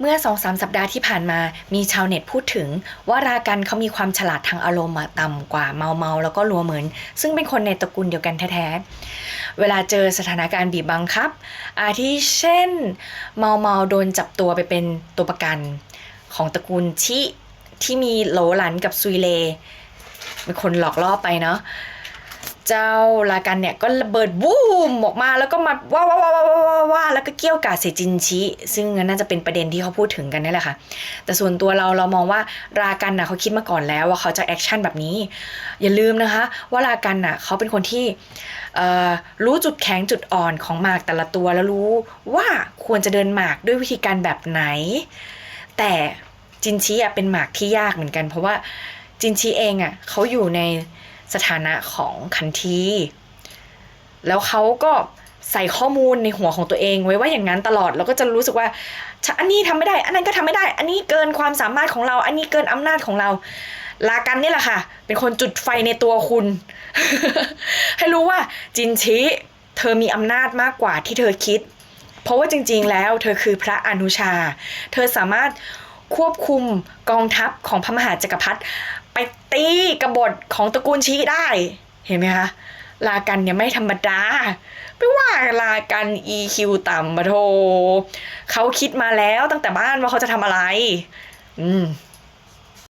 เมื่อสองสามสัปดาห์ที่ผ่านมา มีชาวเน็ตพูดถึง ว่ารากันเขามีความฉลาดทางอารมณ์ต่ำกว่าเมาเมาแล้วก็รัวเหมือน ซึ่งเป็นคนในตระกูลเดียวกันแท้ๆ เวลาเจอสถานการณ์บีบบังคับ อาทิเช่น เมาเมาโดนจับตัวไปเป็นตัวประกันของตระกูลชิที่มีโหลหลันกับซุยเล เป็นคนหลอกล่อไปเนาะ เจ้าลากันเนี่ยก็ระเบิดบูมออกมาแล้วก็มาว้าว้าว้าว้าว้าว้าว้าแล้วก็เกี่ยวกาดใส่จินชิซึ่งน่าจะเป็นประเด็นที่เขาพูดถึงกันนี่แหละค่ะ แต่ส่วนตัวเราเรามองว่ารากันน่ะเขาคิดมาก่อนแล้วว่าเขาจะแอคชั่นแบบนี้ อย่าลืมนะคะว่ารากันน่ะเขาเป็นคนที่รู้จุดแข็งจุดอ่อนของหมากแต่ละตัวแล้วรู้ว่าควรจะเดินหมากด้วยวิธีการแบบไหน แต่จินชิอะเป็นหมากที่ยากเหมือนกัน เพราะว่าจินชิเองอะเขาอยู่ใน สถานะของคันทีแล้วเขาก็ใส่ข้อมูลในหัวของตัวเองไว้ว่าอย่างนั้นตลอดแล้วก็จะรู้สึกว่าอันนี้ทำไม่ได้ อันนั้นก็ทำไม่ได้ อันนี้เกินความสามารถของเรา อันนี้เกินอำนาจของเราลากันนี่แหละค่ะ เป็นคนจุดไฟในตัวคุณ ให้รู้ว่าจินชิเธอมีอำนาจมากกว่าที่เธอคิด เพราะว่าจริงๆ แล้วเธอคือพระอนุชา เธอสามารถควบคุมกองทัพของพระมหาจักรพรรดิ ไปตีกบฏของตระกูลชีได้ เห็นไหมคะลากันเนี่ยไม่ธรรมดา ไม่ว่าลากัน EQ ต่ำมาโทเขาคิดมาแล้วตั้งแต่บ้านว่าเขาจะทำอะไร อืม